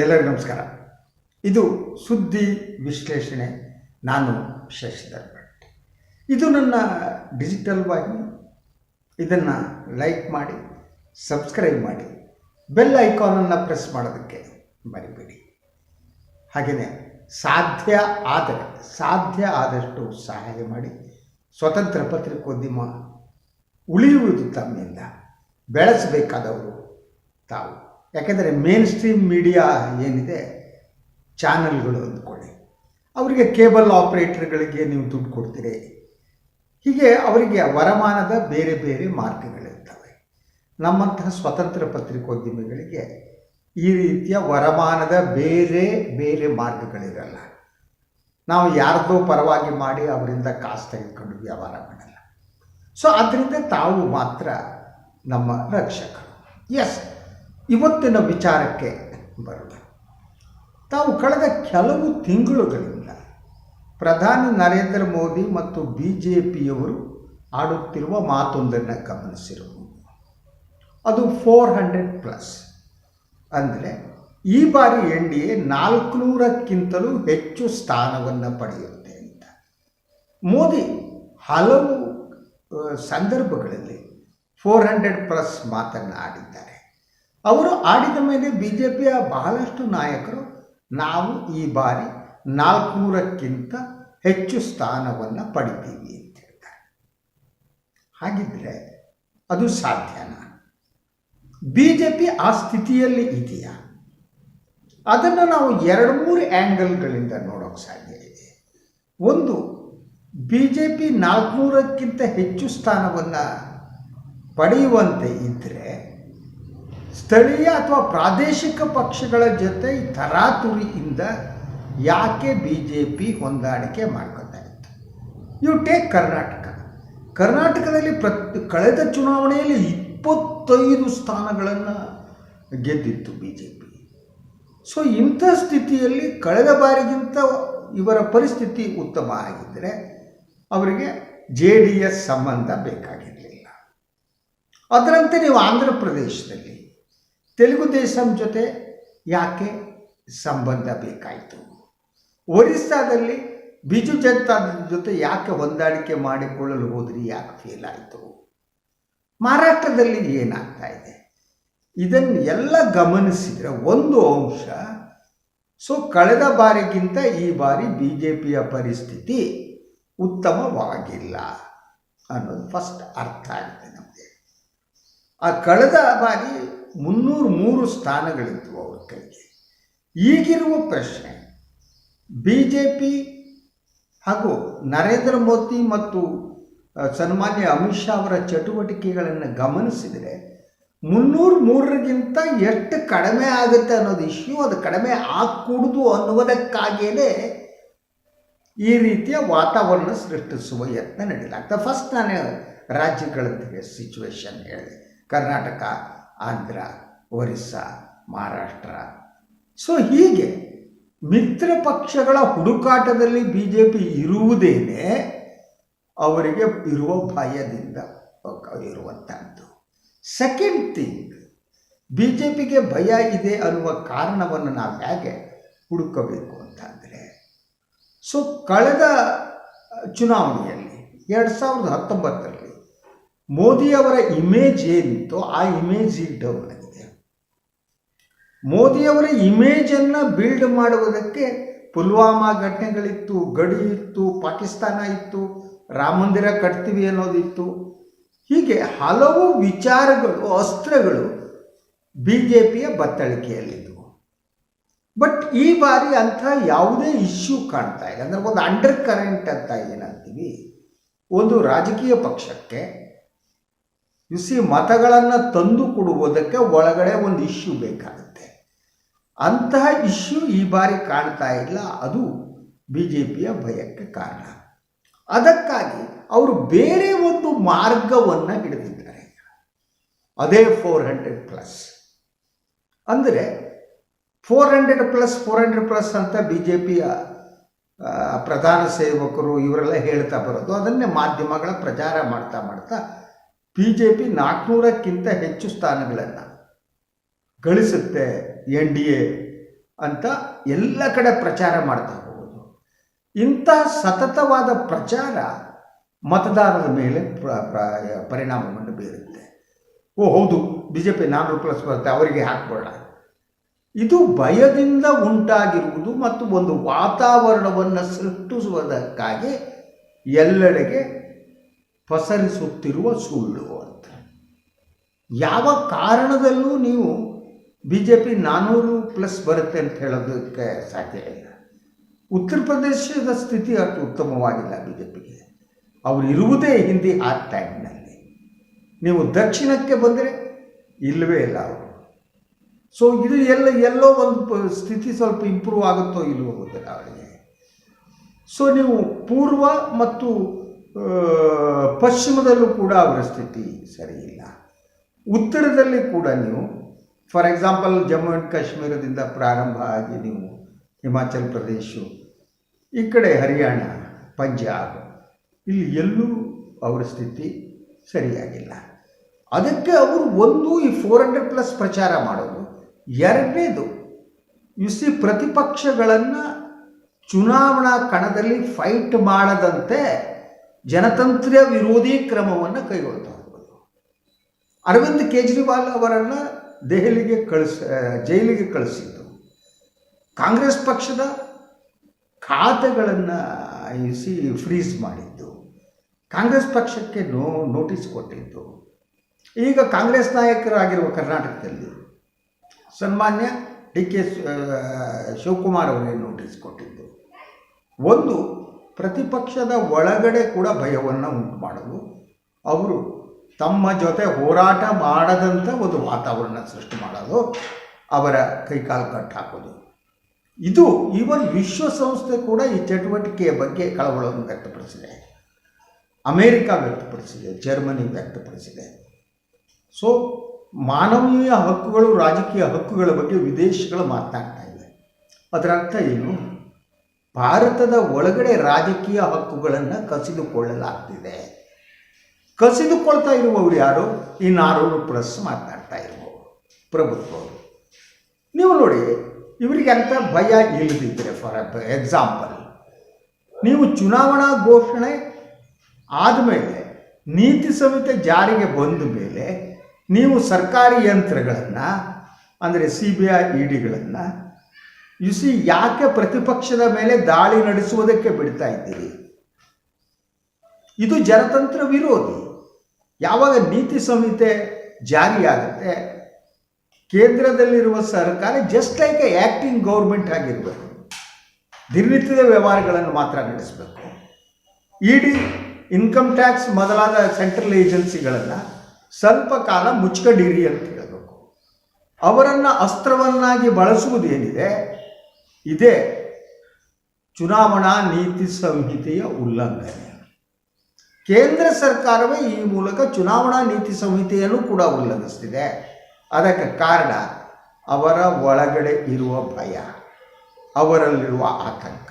ಎಲ್ಲರಿಗೂ ನಮಸ್ಕಾರ. ಇದು ಸುದ್ದಿ ವಿಶ್ಲೇಷಣೆ. ನಾನು ಶಶಿಧರ್ ಭಟ್. ಇದು ನನ್ನ ಡಿಜಿಟಲ್ ವಾಹಿನಿ. ಇದನ್ನು ಲೈಕ್ ಮಾಡಿ ಸಬ್ಸ್ಕ್ರೈಬ್ ಮಾಡಿ ಬೆಲ್ ಐಕಾನನ್ನು ಪ್ರೆಸ್ ಮಾಡೋದಕ್ಕೆ ಮರಿಬೇಡಿ. ಹಾಗೆಯೇ ಸಾಧ್ಯ ಆದರೆ ಸಾಧ್ಯ ಆದಷ್ಟು ಸಹಾಯ ಮಾಡಿ, ಸ್ವತಂತ್ರ ಪತ್ರಿಕೋದ್ಯಮ ಉಳಿಯುವುದು ತಮ್ಮಿಂದ. ಬೆಳೆಸಬೇಕಾದವರು ತಾವು. ಯಾಕೆಂದರೆ ಮೇನ್ ಸ್ಟ್ರೀಮ್ ಮೀಡಿಯಾ ಏನಿದೆ, ಚಾನಲ್ಗಳು ಅಂದ್ಕೊಳ್ಳಿ. ಅವರಿಗೆ ಕೇಬಲ್ ಆಪ್ರೇಟರ್ಗಳಿಗೆ ನೀವು ದುಡ್ಡು ಕೊಡ್ತೀರಿ. ಹೀಗೆ ಅವರಿಗೆ ವರಮಾನದ ಬೇರೆ ಬೇರೆ ಮಾರ್ಗಗಳಿರ್ತವೆ. ನಮ್ಮಂತಹ ಸ್ವತಂತ್ರ ಪತ್ರಿಕೋದ್ಯಮಿಗಳಿಗೆ ಈ ರೀತಿಯ ವರಮಾನದ ಬೇರೆ ಬೇರೆ ಮಾರ್ಗಗಳಿರಲ್ಲ. ನಾವು ಯಾರ್ದೋ ಪರವಾಗಿ ಮಾಡಿ ಅವರಿಂದ ಕಾಸು ತೆಗೆದುಕೊಂಡು ವ್ಯವಹಾರ ಮಾಡಲ್ಲ. ಸೊ ಅದರಿಂದ ತಾವು ಮಾತ್ರ ನಮ್ಮ ರಕ್ಷಕರು. ಎಸ್ ಇವತ್ತಿನ ವಿಚಾರಕ್ಕೆ ಬರೋಣ. ತಾವು ಕಳೆದ ಕೆಲವು ತಿಂಗಳುಗಳಿಂದ ಪ್ರಧಾನಿ ನರೇಂದ್ರ ಮೋದಿ ಮತ್ತು ಬಿ ಜೆ ಪಿಯವರು ಆಡುತ್ತಿರುವ ಮಾತೊಂದನ್ನು ಗಮನಿಸಿರುವುದು. ಅದು ಫೋರ್ ಹಂಡ್ರೆಡ್ ಪ್ಲಸ್ ಅಂದರೆ ಈ ಬಾರಿ ಎನ್ ಡಿ ಎ ನಾಲ್ಕುನೂರಕ್ಕಿಂತಲೂ ಹೆಚ್ಚು ಸ್ಥಾನವನ್ನು ಪಡೆಯುತ್ತೆ ಅಂತ. ಮೋದಿ ಹಲವು ಸಂದರ್ಭಗಳಲ್ಲಿ ಫೋರ್ ಹಂಡ್ರೆಡ್ ಪ್ಲಸ್ ಮಾತನ್ನು ಆಡಿದ್ದಾರೆ ಅವರು ಆಡಿದ ಮೇಲೆ ಬಿ ಜೆ ಪಿಯ ಬಹಳಷ್ಟು ನಾಯಕರು, ನಾವು ಈ ಬಾರಿ ನಾಲ್ಕುನೂರಕ್ಕಿಂತ ಹೆಚ್ಚು ಸ್ಥಾನವನ್ನು ಪಡಿತೀವಿ ಅಂತ ಹೇಳ್ತಾರೆ. ಹಾಗಿದ್ರೆ ಅದು ಸಾಧ್ಯನಾ? ಬಿ ಜೆ ಪಿ ಆ ಸ್ಥಿತಿಯಲ್ಲಿ ಇದೆಯಾ? ಅದನ್ನು ನಾವು ಎರಡು ಮೂರು ಆ್ಯಂಗಲ್ಗಳಿಂದ ನೋಡೋಕೆ ಸಾಧ್ಯ ಇದೆ. ಒಂದು ಬಿ ಜೆ ಪಿ ನಾಲ್ಕುನೂರಕ್ಕಿಂತ ಹೆಚ್ಚು ಸ್ಥಾನವನ್ನು ಪಡೆಯುವಂತೆ ಇದ್ದರೆ ಸ್ಥಳೀಯ ಅಥವಾ ಪ್ರಾದೇಶಿಕ ಪಕ್ಷಗಳ ಜೊತೆ ತರಾತುರಿಯಿಂದ ಯಾಕೆ ಬಿ ಜೆ ಪಿ ಹೊಂದಾಣಿಕೆ ಮಾಡ್ಕೊತಾ ಇತ್ತು? ಯು ಟೇಕ್ ಕರ್ನಾಟಕ ಕರ್ನಾಟಕದಲ್ಲಿ ಪ್ರತಿ, ಕಳೆದ ಚುನಾವಣೆಯಲ್ಲಿ ಇಪ್ಪತ್ತೈದು ಸ್ಥಾನಗಳನ್ನು ಗೆದ್ದಿತ್ತು ಬಿ ಜೆ ಪಿ ಸೊ ಇಂಥ ಸ್ಥಿತಿಯಲ್ಲಿ ಕಳೆದ ಬಾರಿಗಿಂತ ಇವರ ಪರಿಸ್ಥಿತಿ ಉತ್ತಮ ಆಗಿದ್ದರೆ ಅವರಿಗೆ ಜೆ ಡಿ ಎಸ್ ಸಂಬಂಧ ಬೇಕಾಗಿರಲಿಲ್ಲ. ಅದರಂತೆ ನೀವು ಆಂಧ್ರ ಪ್ರದೇಶದಲ್ಲಿ ತೆಲುಗು ದೇಶಂ ಜೊತೆ ಯಾಕೆ ಸಂಬಂಧ ಬೇಕಾಯಿತು? ಒರಿಸ್ಸಾದಲ್ಲಿ ಬಿಜು ಜನತಾದಳ ಜೊತೆ ಯಾಕೆ ಹೊಂದಾಣಿಕೆ ಮಾಡಿಕೊಳ್ಳಲು ಹೋದ್ರಿ ಯಾಕೆ ಫೇಲ್ ಆಯಿತು? ಮಹಾರಾಷ್ಟ್ರದಲ್ಲಿ ಏನಾಗ್ತಾ ಇದೆ? ಇದನ್ನು ಎಲ್ಲ ಗಮನಿಸಿದರೆ ಒಂದು ಅಂಶ, ಸೊ ಕಳೆದ ಬಾರಿಗಿಂತ ಈ ಬಾರಿ ಬಿ ಜೆ ಪಿಯ ಪರಿಸ್ಥಿತಿ ಉತ್ತಮವಾಗಿಲ್ಲ ಅನ್ನೋದು ಫಸ್ಟ್ ಅರ್ಥ ಆಗಿದೆ ನಮಗೆ. ಆ ಕಳೆದ ಬಾರಿ ಮುನ್ನೂರು ಮೂರು ಸ್ಥಾನಗಳಿದ್ವು ಅವ್ರ ಕೈಗೆ ಈಗಿರುವ ಪ್ರಶ್ನೆ ಬಿ ಜೆ ಪಿ ಹಾಗೂ ನರೇಂದ್ರ ಮೋದಿ ಮತ್ತು ಸನ್ಮಾನ್ಯ ಅಮಿತ್ ಶಾ ಅವರ ಚಟುವಟಿಕೆಗಳನ್ನು ಗಮನಿಸಿದರೆ ಮುನ್ನೂರು ಮೂರರಿಗಿಂತ ಎಷ್ಟು ಕಡಿಮೆ ಆಗುತ್ತೆ ಅನ್ನೋದು ಇಶ್ಯೂ, ಅದು ಕಡಿಮೆ ಆಗಕೂಡ್ದು ಅನ್ನುವುದಕ್ಕಾಗಿಯೇ ಈ ರೀತಿಯ ವಾತಾವರಣ ಸೃಷ್ಟಿಸುವ ಯತ್ನ ನಡೆಯಲಾಗ್ತದೆ ಫಸ್ಟ್ ನಾನು ರಾಜ್ಯಗಳ ಸಿಚುವೇಶನ್ ಹೇಳಿದೆ ಕರ್ನಾಟಕ ಆಂಧ್ರ, ಒರಿಸ್ಸಾ, ಮಹಾರಾಷ್ಟ್ರ. ಸೊ ಹೀಗೆ ಮಿತ್ರ ಪಕ್ಷಗಳ ಹುಡುಕಾಟದಲ್ಲಿ ಬಿ ಜೆ ಪಿ ಇರುವುದೇನೆ ಅವರಿಗೆ ಇರುವ ಭಯದಿಂದ ಇರುವಂಥದ್ದು ಸೆಕೆಂಡ್ ಥಿಂಗ್ ಬಿ ಜೆ ಪಿಗೆ ಭಯ ಇದೆ ಅನ್ನುವ ಕಾರಣವನ್ನು ನಾವು ಹೇಗೆ ಹುಡುಕಬೇಕು ಅಂತಂದರೆ ಸೊ ಕಳೆದ ಚುನಾವಣೆಯಲ್ಲಿ ಎರಡು ಸಾವಿರದ ಹತ್ತೊಂಬತ್ತರಲ್ಲಿ ಮೋದಿಯವರ ಇಮೇಜ್ ಏನಿತ್ತು ಆ ಇಮೇಜ್ ಈಗ ಡೌನ್ ಆಗಿದೆ ಮೋದಿಯವರ ಇಮೇಜನ್ನು ಬಿಲ್ಡ್ ಮಾಡುವುದಕ್ಕೆ ಪುಲ್ವಾಮಾ ಘಟನೆಗಳಿತ್ತು, ಗಡಿ ಇತ್ತು, ಪಾಕಿಸ್ತಾನ ಇತ್ತು, ರಾಮ ಮಂದಿರ ಕಟ್ತೀವಿ ಅನ್ನೋದಿತ್ತು. ಹೀಗೆ ಹಲವು ವಿಚಾರಗಳು, ಅಸ್ತ್ರಗಳು ಬಿ ಜೆ ಪಿಯ ಬತ್ತಳಿಕೆಯಲ್ಲಿದ್ದವು ಬಟ್ ಈ ಬಾರಿ ಅಂಥ ಯಾವುದೇ ಇಶ್ಯೂ ಕಾಣ್ತಾ ಇಲ್ಲ. ಅಂದರೆ ಒಂದು ಅಂಡರ್ ಕರೆಂಟ್ ಅಂತ ಏನಂತೀವಿ, ಒಂದು ರಾಜಕೀಯ ಪಕ್ಷಕ್ಕೆ ಸಿ ಮತಗಳನ್ನು ತಂದು ಕೊಡುವುದಕ್ಕೆ ಒಳಗಡೆ ಒಂದು ಇಶ್ಯೂ ಬೇಕಾಗುತ್ತೆ. ಅಂತಹ ಇಶ್ಯೂ ಈ ಬಾರಿ ಕಾಣ್ತಾ ಇಲ್ಲ. ಅದು ಬಿ ಜೆ ಪಿಯ ಭಯಕ್ಕೆ ಕಾರಣ. ಅದಕ್ಕಾಗಿ ಅವರು ಬೇರೆ ಒಂದು ಮಾರ್ಗವನ್ನು ಹಿಡಿದಿದ್ದಾರೆ. ಅದೇ ಫೋರ್ ಹಂಡ್ರೆಡ್ ಪ್ಲಸ್ ಅಂದರೆ four hundred plus four hundred plus ಅಂತ ಬಿ ಜೆ ಪಿಯ ಪ್ರಧಾನ ಸೇವಕರು ಇವರೆಲ್ಲ ಹೇಳ್ತಾ ಬರೋದು. ಅದನ್ನೇ ಮಾಧ್ಯಮಗಳ ಪ್ರಚಾರ ಮಾಡ್ತಾ ಮಾಡ್ತಾ ಬಿ ಜೆ ಪಿ ನಾಲ್ಕುನೂರಕ್ಕಿಂತ ಹೆಚ್ಚು ಸ್ಥಾನಗಳನ್ನು ಗಳಿಸುತ್ತೆ ಎನ್ ಡಿ ಎ ಅಂತ ಎಲ್ಲ ಕಡೆ ಪ್ರಚಾರ ಮಾಡ್ತಾ ಹೋಗೋದು ಇಂಥ ಸತತವಾದ ಪ್ರಚಾರ ಮತದಾರರ ಮೇಲೆ ಪ್ರ, ಪ್ರ- ಪರಿಣಾಮವನ್ನು ಬೀರುತ್ತೆ. ಓ, ಹೌದು ಬಿ ಜೆ ಪಿ ಪ್ಲಸ್ ಬರುತ್ತೆ, ಅವರಿಗೆ ಹಾಕ್ಬೋಣ ಇದು ಭಯದಿಂದ ಉಂಟಾಗಿರುವುದು ಮತ್ತು ಒಂದು ವಾತಾವರಣವನ್ನು ಸೃಷ್ಟಿಸುವುದಕ್ಕಾಗಿ ಎಲ್ಲೆಡೆಗೆ ಪಸರಿಸುತ್ತಿರುವ ಸುಳ್ಳು ಅಂತ. ಯಾವ ಕಾರಣದಲ್ಲೂ ನೀವು ಬಿ ಜೆ ಪಿ ನಾನ್ನೂರು ಪ್ಲಸ್ ಬರುತ್ತೆ ಅಂತ ಹೇಳೋದಕ್ಕೆ ಸಾಧ್ಯ ಇಲ್ಲ. ಉತ್ತರ ಪ್ರದೇಶದ ಸ್ಥಿತಿ ಅಷ್ಟು ಉತ್ತಮವಾಗಿಲ್ಲ ಬಿ ಜೆ ಪಿಗೆ ಅವರು ಇರುವುದೇ ಹಿಂದಿ ಆ ಟೈಮ್ನಲ್ಲಿ ನೀವು ದಕ್ಷಿಣಕ್ಕೆ ಬಂದರೆ ಇಲ್ಲವೇ ಇಲ್ಲ ಅವರು. ಸೊ ಇದು ಎಲ್ಲ, ಎಲ್ಲೋ ಒಂದು ಸ್ಥಿತಿ ಸ್ವಲ್ಪ ಇಂಪ್ರೂವ್ ಆಗುತ್ತೋ ಇಲ್ಲವೋ ಗೊತ್ತಿಲ್ಲ ಅವರಿಗೆ. ಸೊ ನೀವು ಪೂರ್ವ ಮತ್ತು ಪಶ್ಚಿಮದಲ್ಲೂ ಕೂಡ ಅವರ ಸ್ಥಿತಿ ಸರಿಯಿಲ್ಲ. ಉತ್ತರದಲ್ಲಿ ಕೂಡ ನೀವು ಫಾರ್ ಎಕ್ಸಾಂಪಲ್ ಜಮ್ಮು ಆ್ಯಂಡ್ ಕಾಶ್ಮೀರದಿಂದ ಪ್ರಾರಂಭ ಆಗಿ ನೀವು ಹಿಮಾಚಲ್ ಪ್ರದೇಶ, ಈ ಕಡೆ ಹರಿಯಾಣ, ಪಂಜಾಬ್, ಇಲ್ಲಿ ಎಲ್ಲೂ ಅವರ ಸ್ಥಿತಿ ಸರಿಯಾಗಿಲ್ಲ. ಅದಕ್ಕೆ ಅವರು ಒಂದು ಈ ಫೋರ್ ಹಂಡ್ರೆಡ್ ಪ್ಲಸ್ ಪ್ರಚಾರ ಮಾಡೋದು. ಎರಡನೇದು ಸಿ ಪ್ರತಿಪಕ್ಷಗಳನ್ನು ಚುನಾವಣಾ ಕಣದಲ್ಲಿ ಫೈಟ್ ಮಾಡದಂತೆ ಜನತಂತ್ರ ವಿರೋಧಿ ಕ್ರಮವನ್ನು ಕೈಗೊಳ್ತಾ ಅರವಿಂದ್ ಕೇಜ್ರಿವಾಲ್ ಅವರನ್ನು ದೆಹಲಿಗೆ ಕಳಿಸ ಜೈಲಿಗೆ ಕಳಿಸಿದ್ದು. ಕಾಂಗ್ರೆಸ್ ಪಕ್ಷದ ಖಾತೆಗಳನ್ನು ಇಸಿ ಫ್ರೀಸ್ ಮಾಡಿದ್ದು. ಕಾಂಗ್ರೆಸ್ ಪಕ್ಷಕ್ಕೆ ನೋ ನೋಟಿಸ್ ಕೊಟ್ಟಿದ್ದು. ಈಗ ಕಾಂಗ್ರೆಸ್ ನಾಯಕರಾಗಿರುವ ಕರ್ನಾಟಕದಲ್ಲಿ ಸನ್ಮಾನ್ಯ ಡಿ ಕೆ ಶಿವಕುಮಾರ್ ಅವರಿಗೆ ನೋಟಿಸ್ ಕೊಟ್ಟಿದ್ದು. ಒಂದು ಪ್ರತಿಪಕ್ಷದ ಒಳಗಡೆ ಕೂಡ ಭಯವನ್ನು ಉಂಟು ಮಾಡಲು ಅವರು ತಮ್ಮ ಜೊತೆ ಹೋರಾಟ ಮಾಡದಂಥ ಒಂದು ವಾತಾವರಣ ಸೃಷ್ಟಿ ಮಾಡೋದು, ಅವರ ಕೈಕಾಲು ಕಟ್ಟಾಕೋದು ಇದು ಈವನ್ ವಿಶ್ವಸಂಸ್ಥೆ ಕೂಡ ಈ ಚಟುವಟಿಕೆಯ ಬಗ್ಗೆ ಕಳವಳವನ್ನು ವ್ಯಕ್ತಪಡಿಸಿದೆ. ಅಮೇರಿಕ ವ್ಯಕ್ತಪಡಿಸಿದೆ, ಜರ್ಮನಿ ವ್ಯಕ್ತಪಡಿಸಿದೆ. ಸೊ ಮಾನವೀಯ ಹಕ್ಕುಗಳು, ರಾಜಕೀಯ ಹಕ್ಕುಗಳ ಬಗ್ಗೆ ವಿದೇಶಗಳು ಮಾತನಾಡ್ತಾ ಇದೆ ಅದರ ಅರ್ಥ ಏನು? ಭಾರತದ ಒಳಗಡೆ ರಾಜಕೀಯ ಹಕ್ಕುಗಳನ್ನು ಕಸಿದುಕೊಳ್ಳಲಾಗ್ತಿದೆ. ಕಸಿದುಕೊಳ್ತಾ ಇರುವವರು ಯಾರು? ಈ ನಾರೂರು ಪ್ಲಸ್ ಮಾತನಾಡ್ತಾ ಇರುವವರು ಪ್ರಭುತ್ವವರು ನೀವು ನೋಡಿ, ಇವರಿಗೆ ಅಂತ ಭಯ ಇಲ್ಲದಿದ್ದರೆ ಫಾರ್ ಎಕ್ಸಾಂಪಲ್ ನೀವು ಚುನಾವಣಾ ಘೋಷಣೆ ಆದಮೇಲೆ, ನೀತಿ ಸಂಹಿತೆ ಜಾರಿಗೆ ಬಂದ ಮೇಲೆ ನೀವು ಸರ್ಕಾರಿ ಯಂತ್ರಗಳನ್ನು, ಅಂದರೆ ಸಿ ಬಿ ಐ ಇ ಡಿಗಳನ್ನು ಸಿ ಯಾಕೆ ಪ್ರತಿಪಕ್ಷದ ಮೇಲೆ ದಾಳಿ ನಡೆಸುವುದಕ್ಕೆ ಬಿಡ್ತಾ ಇದ್ದೀರಿ? ಇದು ಜನತಂತ್ರ ವಿರೋಧಿ. ಯಾವಾಗ ನೀತಿ ಸಂಹಿತೆ ಜಾರಿಯಾಗುತ್ತೆ, ಕೇಂದ್ರದಲ್ಲಿರುವ ಸರ್ಕಾರ just like a acting government ಆಗಿರಬೇಕು. ದಿನನಿತ್ಯದ ವ್ಯವಹಾರಗಳನ್ನು ಮಾತ್ರ ನಡೆಸಬೇಕು. ಇಡಿ ಇನ್ಕಮ್ ಟ್ಯಾಕ್ಸ್ ಮೊದಲಾದ ಸೆಂಟ್ರಲ್ ಏಜೆನ್ಸಿಗಳನ್ನು ಸ್ವಲ್ಪ ಕಾಲ ಮುಚ್ಕಡಿರಿ ಅಂತ ಹೇಳಬೇಕು. ಅವರನ್ನು ಅಸ್ತ್ರವನ್ನಾಗಿ ಬಳಸುವುದೇನಿದೆ ಇದೇ. ಚುನಾವಣಾ ನೀತಿ ಸಂಹಿತೆಯ ಉಲ್ಲಂಘನೆ. ಕೇಂದ್ರ ಸರ್ಕಾರವೇ ಈ ಮೂಲಕ ಚುನಾವಣಾ ನೀತಿ ಸಂಹಿತೆಯನ್ನು ಕೂಡ ಉಲ್ಲಂಘಿಸ್ತಿದೆ. ಅದಕ್ಕೆ ಕಾರಣ ಅವರ ಒಳಗಡೆ ಇರುವ ಭಯ, ಅವರಲ್ಲಿರುವ ಆತಂಕ.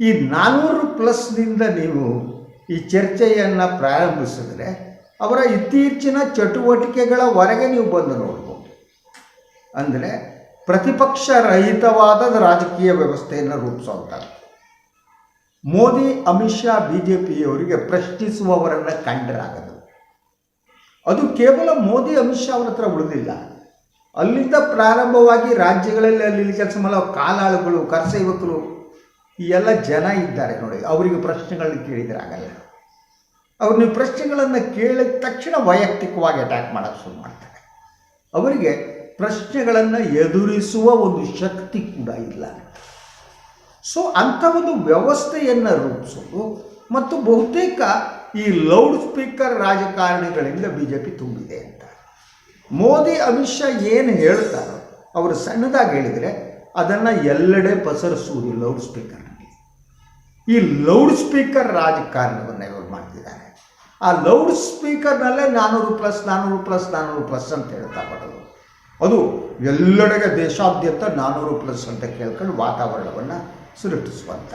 ಈ ನಾನ್ನೂರು ಪ್ಲಸ್ನಿಂದ ನೀವು ಈ ಚರ್ಚೆಯನ್ನು ಪ್ರಾರಂಭಿಸಿದ್ರೆ ಅವರ ಇತ್ತೀಚಿನ ಚಟುವಟಿಕೆಗಳ ಹೊರಗೆ ನೀವು ಬಂದು ನೋಡ್ಬೋದು. ಅಂದರೆ ಪ್ರತಿಪಕ್ಷ ರಹಿತವಾದ ರಾಜಕೀಯ ವ್ಯವಸ್ಥೆಯನ್ನು ರೂಪಿಸುವಂಥದ್ದು. ಮೋದಿ, ಅಮಿತ್ ಶಾ ಬಿ ಜೆ ಪಿಯವರಿಗೆ ಪ್ರಶ್ನಿಸುವವರನ್ನು ಕಂಡರಾಗದು. ಅದು ಕೇವಲ ಮೋದಿ, ಅಮಿತ್ ಶಾ ಅವರ ಹತ್ರ ಉಳಿದಿಲ್ಲ. ಅಲ್ಲಿಂದ ಪ್ರಾರಂಭವಾಗಿ ರಾಜ್ಯಗಳಲ್ಲಿ ಅಲ್ಲಿ ಕೆಲಸ ಮಾಡೋ ಕಾಲಾಳುಗಳು ಕರಸೇವಕರು ಈ ಎಲ್ಲ ಜನ ಇದ್ದಾರೆ ನೋಡಿ, ಅವರಿಗೆ ಪ್ರಶ್ನೆಗಳನ್ನ ಕೇಳಿದರೆ ಆಗಲ್ಲ ಅವ್ರು ನೀವು ಪ್ರಶ್ನೆಗಳನ್ನು ಕೇಳಿದ ತಕ್ಷಣ ವೈಯಕ್ತಿಕವಾಗಿ ಅಟ್ಯಾಕ್ ಮಾಡೋಕ್ಕೆ ಶುರು ಮಾಡ್ತಾರೆ. ಅವರಿಗೆ ಪ್ರಶ್ನೆಗಳನ್ನು ಎದುರಿಸುವ ಒಂದು ಶಕ್ತಿ ಕೂಡ ಇಲ್ಲ. ಸೊ ಅಂಥ ಒಂದು ವ್ಯವಸ್ಥೆಯನ್ನು ರೂಪಿಸೋದು ಮತ್ತು ಬಹುತೇಕ ಈ ಲೌಡ್ ಸ್ಪೀಕರ್ ರಾಜಕಾರಣಿಗಳಿಂದ ಬಿ ಜೆ ಪಿ ತುಂಬಿದೆ ಅಂತ. ಮೋದಿ, ಅಮಿತ್ ಶಾ ಏನು ಹೇಳ್ತಾರೋ, ಅವರು ಸಣ್ಣದಾಗಿ ಹೇಳಿದರೆ ಅದನ್ನು ಎಲ್ಲೆಡೆ ಪಸರಿಸುವುದು ಲೌಡ್ ಸ್ಪೀಕರ್ನಲ್ಲಿ ಈ ಲೌಡ್ ಸ್ಪೀಕರ್ ರಾಜಕಾರಣವನ್ನು ಇವರು ಮಾಡ್ತಿದ್ದಾರೆ. ಆ ಲೌಡ್ ಸ್ಪೀಕರ್ನಲ್ಲೇ ನಾನ್ನೂರು ಪ್ಲಸ್ ನಾನ್ನೂರು ಪ್ಲಸ್ ನಾನ್ನೂರು ಪ್ಲಸ್ ಅಂತ ಹೇಳ್ತಾ ಬರೋದು. ಅದು ಎಲ್ಲೆಡೆಗೆ ದೇಶಾದ್ಯಂತ ನಾನ್ನೂರು ಪ್ಲಸ್ ಅಂತ ಕೇಳ್ಕೊಂಡು ವಾತಾವರಣವನ್ನು ಸೃಷ್ಟಿಸುವಂಥ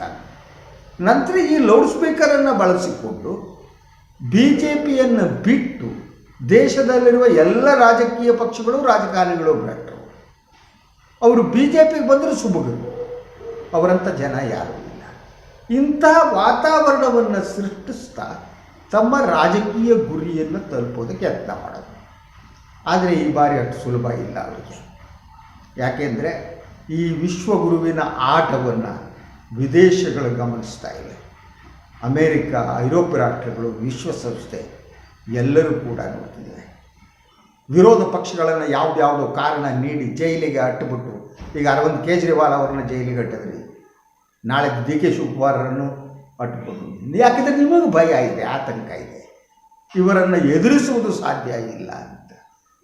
ನಂತರ ಈ ಲೌಡ್ ಸ್ಪೀಕರನ್ನು ಬಳಸಿಕೊಂಡು ಬಿ ಜೆ ಪಿಯನ್ನು ಬಿಟ್ಟು ದೇಶದಲ್ಲಿರುವ ಎಲ್ಲ ರಾಜಕೀಯ ಪಕ್ಷಗಳು, ರಾಜಕಾರಣಿಗಳು ಬಿಟ್ಟರು ಅವರು ಬಿ ಜೆ ಪಿಗೆ ಬಂದರೂ ಸುಬುಗರು ಅವರಂಥ ಜನ ಯಾರು ಇಲ್ಲ. ಇಂತಹ ವಾತಾವರಣವನ್ನು ಸೃಷ್ಟಿಸ್ತಾ ತಮ್ಮ ರಾಜಕೀಯ ಗುರಿಯನ್ನು ತಲುಪೋದಕ್ಕೆ ಯತ್ನ ಮಾಡೋದು. ಆದರೆ ಈ ಬಾರಿ ಅಷ್ಟು ಸುಲಭ ಇಲ್ಲ ಅವರಿಗೆ. ಯಾಕೆಂದರೆ ಈ ವಿಶ್ವಗುರುವಿನ ಆಟವನ್ನು ವಿದೇಶಗಳು ಗಮನಿಸ್ತಾ ಇವೆ ಅಮೇರಿಕ, ಐರೋಪ್ಯ ರಾಷ್ಟ್ರಗಳು, ವಿಶ್ವಸಂಸ್ಥೆ ಎಲ್ಲರೂ ಕೂಡ ನೋಡ್ತಿದ್ದಾರೆ. ವಿರೋಧ ಪಕ್ಷಗಳನ್ನು ಯಾವುದ್ಯಾವುದೋ ಕಾರಣ ನೀಡಿ ಜೈಲಿಗೆ ಅಟ್ಟುಬಿಟ್ಟು, ಈಗ ಅರವಿಂದ್ ಕೇಜ್ರಿವಾಲ್ ಅವರನ್ನ ಜೈಲಿಗೆ ಅಟ್ಟಿದ್ರಿ. ನಾಳೆ ಡಿ ಕೆ ಶಿವಕುಮಾರರನ್ನು ಅಟ್ಟುಕೊಂಡು ಯಾಕೆಂದರೆ ನಿಮಗೂ ಭಯ ಇದೆ, ಆತಂಕ ಇದೆ. ಇವರನ್ನು ಎದುರಿಸುವುದು ಸಾಧ್ಯ ಇಲ್ಲ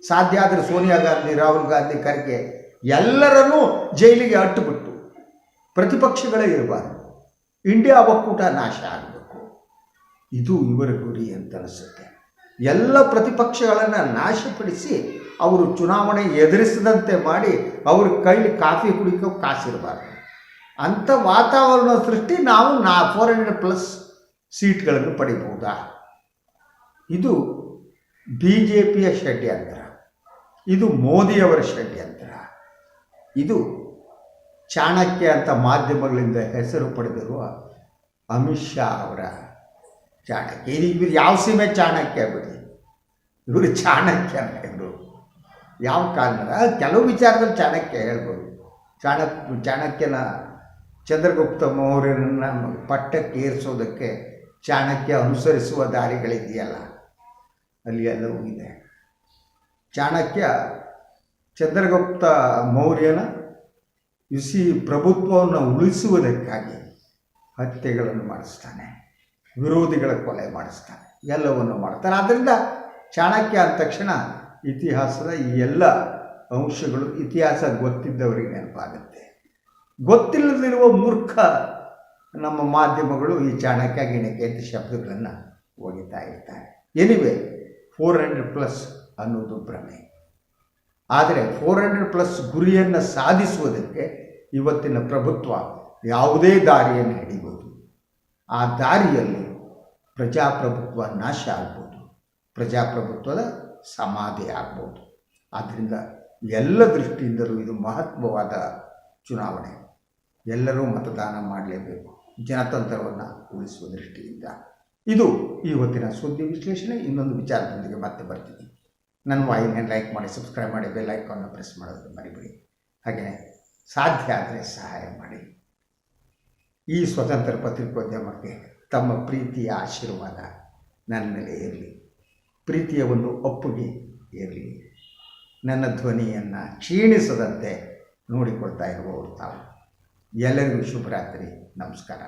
ಸಾಧ್ಯ ಆದರೆ ಸೋನಿಯಾ ಗಾಂಧಿ ರಾಹುಲ್ ಗಾಂಧಿ ಖರ್ಗೆ ಎಲ್ಲರನ್ನೂ ಜೈಲಿಗೆ ಅಟ್ಟುಬಿಟ್ಟು ಪ್ರತಿಪಕ್ಷಗಳೇ ಇರಬಾರ್ದು. ಇಂಡಿಯಾ ಒಕ್ಕೂಟ ನಾಶ ಆಗಬೇಕು. ಇದು ಇವರ ಗುರಿ ಅಂತ ಅನಿಸುತ್ತೆ. ಎಲ್ಲ ಪ್ರತಿಪಕ್ಷಗಳನ್ನು ನಾಶಪಡಿಸಿ ಅವರು ಚುನಾವಣೆ ಎದುರಿಸದಂತೆ ಮಾಡಿ ಅವ್ರ ಕೈಲಿ ಕಾಫಿ ಕುಡಿಕೋ ಕಾಸಿರಬಾರ್ದು ಅಂಥ ವಾತಾವರಣ ಸೃಷ್ಟಿ ನಾವು ನಾ ಫೋರ್ ಹಂಡ್ರೆಡ್ ಪ್ಲಸ್ ಸೀಟ್ಗಳನ್ನು ಪಡಿಬಹುದಾ? ಇದು ಬಿ ಜೆ ಪಿಯ ಷಡ್ಯಂತ್ರ. ಇದು ಮೋದಿಯವರ ಷಡ್ಯಂತ್ರ. ಇದು ಚಾಣಕ್ಯ ಅಂತ ಮಾಧ್ಯಮಗಳಿಂದ ಹೆಸರು ಪಡೆದಿರುವ ಅಮಿತ್ ಶಾ ಅವರ ಚಾಣಕ್ಯ. ಇದು ಇವರು ಯಾವ ಸೀಮೆ ಚಾಣಕ್ಯ ಬಿಡಿ ಇವರು ಚಾಣಕ್ಯ ಇವರು ಯಾವ ಕಾರಣ? ಕೆಲವು ವಿಚಾರದಲ್ಲಿ ಚಾಣಕ್ಯ ಹೇಳ್ಬೋದು. ಚಾಣಕ್ಯ ಚಾಣಕ್ಯನ ಚಂದ್ರಗುಪ್ತ ಮೌರ್ಯನನ್ನು ಪಟ್ಟಕ್ಕೆ ಏರಿಸೋದಕ್ಕೆ ಚಾಣಕ್ಯ ಅನುಸರಿಸುವ ದಾರಿಗಳಿದೆಯಲ್ಲ. ಅಲ್ಲಿ ಎಲ್ಲವೂ ಇದೆ ಚಾಣಕ್ಯ ಚಂದ್ರಗುಪ್ತ ಮೌರ್ಯನ ಇಸಿ ಪ್ರಭುತ್ವವನ್ನು ಉಳಿಸುವುದಕ್ಕಾಗಿ ಹತ್ಯೆಗಳನ್ನು ಮಾಡಿಸ್ತಾನೆ, ವಿರೋಧಿಗಳ ಕೊಲೆ ಮಾಡಿಸ್ತಾನೆ, ಎಲ್ಲವನ್ನು ಮಾಡ್ತಾನೆ. ಆದ್ದರಿಂದ ಚಾಣಕ್ಯ ಅಂದ ತಕ್ಷಣ ಇತಿಹಾಸದ ಈ ಎಲ್ಲ ಅಂಶಗಳು ಇತಿಹಾಸ ಗೊತ್ತಿದ್ದವರಿಗೆ ನೆನಪಾಗುತ್ತೆ. ಗೊತ್ತಿಲ್ಲದಿರುವ ಮೂರ್ಖ ನಮ್ಮ ಮಾಧ್ಯಮಗಳು ಈ ಚಾಣಕ್ಯ ಗಿಣಕ್ಕೆ ಅಂತ ಶಬ್ದಗಳನ್ನು ಒಗಿತಾ ಇರ್ತಾರೆ. ಎನಿವೆ ಫೋರ್ ಹಂಡ್ರೆಡ್ ಪ್ಲಸ್ ಅನ್ನೋದು ಭ್ರಮೆ. ಆದರೆ ಫೋರ್ ಹಂಡ್ರೆಡ್ ಪ್ಲಸ್ ಗುರಿಯನ್ನು ಸಾಧಿಸುವುದಕ್ಕೆ ಇವತ್ತಿನ ಪ್ರಭುತ್ವ ಯಾವುದೇ ದಾರಿಯನ್ನು ಹಿಡಿಬೋದು. ಆ ದಾರಿಯಲ್ಲಿ ಪ್ರಜಾಪ್ರಭುತ್ವ ನಾಶ ಆಗ್ಬೋದು. ಪ್ರಜಾಪ್ರಭುತ್ವದ ಸಮಾಧಿ ಆಗ್ಬೋದು. ಆದ್ದರಿಂದ ಎಲ್ಲ ದೃಷ್ಟಿಯಿಂದಲೂ ಇದು ಮಹತ್ವವಾದ ಚುನಾವಣೆ. ಎಲ್ಲರೂ ಮತದಾನ ಮಾಡಲೇಬೇಕು. ಜನತಂತ್ರವನ್ನು ಉಳಿಸುವ ದೃಷ್ಟಿಯಿಂದ. ಇದು ಇವತ್ತಿನ ಸುದ್ದಿ ವಿಶ್ಲೇಷಣೆ. ಇನ್ನೊಂದು ವಿಚಾರದೊಂದಿಗೆ ಮತ್ತೆ ಬರ್ತೀನಿ. ನನ್ನ ವಾಹಿನಿಯನ್ನು ಲೈಕ್ ಮಾಡಿ ಸಬ್ಸ್ಕ್ರೈಬ್ ಮಾಡಿ ಬೆಲ್ ಐಕಾನ್ನ ಪ್ರೆಸ್ ಮಾಡೋದು ಮರಿಬಿಡಿ. ಹಾಗೆಯೇ ಸಾಧ್ಯ ಆದರೆ ಸಹಾಯ ಮಾಡಿ. ಈ ಸ್ವತಂತ್ರ ಪತ್ರಿಕೋದ್ಯಮಕ್ಕೆ ತಮ್ಮ ಪ್ರೀತಿಯ ಆಶೀರ್ವಾದ ನನ್ನ ಮೇಲೆ ಇರಲಿ ಪ್ರೀತಿಯ ಒಂದು ಒಪ್ಪಿಗೆ ಇರಲಿ ನನ್ನ ಧ್ವನಿಯನ್ನು ಕ್ಷೀಣಿಸದಂತೆ ನೋಡಿಕೊಳ್ತಾ ಇರುವವರು ತಾವು. ಎಲ್ಲರಿಗೂ ಶುಭರಾತ್ರಿ. ನಮಸ್ಕಾರ.